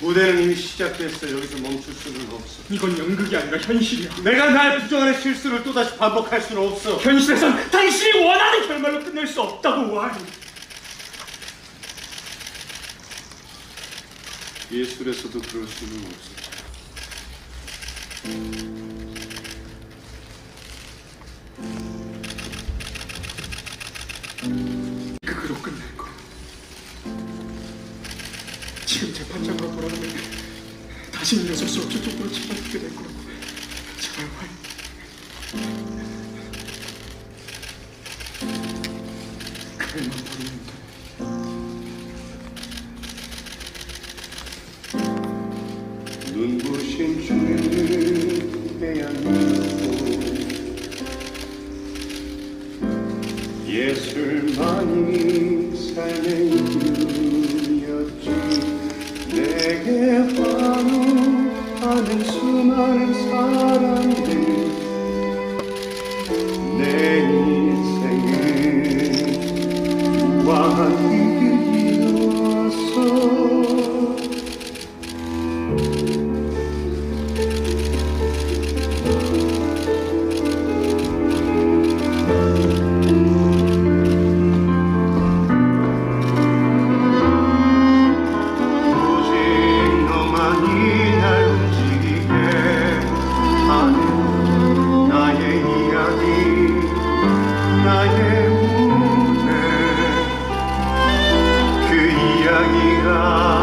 무대는 이미 시작됐어. 여기서 멈출 수는 없어. 이건 연극이 아니라 현실이야. 내가 날 부정하는 실수를 또다시 반복할 수는 없어. 현실에선 당신이 원하는 결말로 끝낼 수 없다고 와. 예술에서도 그럴 수는 없어. 극 지금 재판장으로 돌아가면 다시는 일어설 수 없을 정도로 짓밟히게 될 거라고. 제발 화 그날만 버리면 돼. 눈부신 주님의 안고 예술만이 삶의 이유 환호하는 수많은 사람들 Aguilar.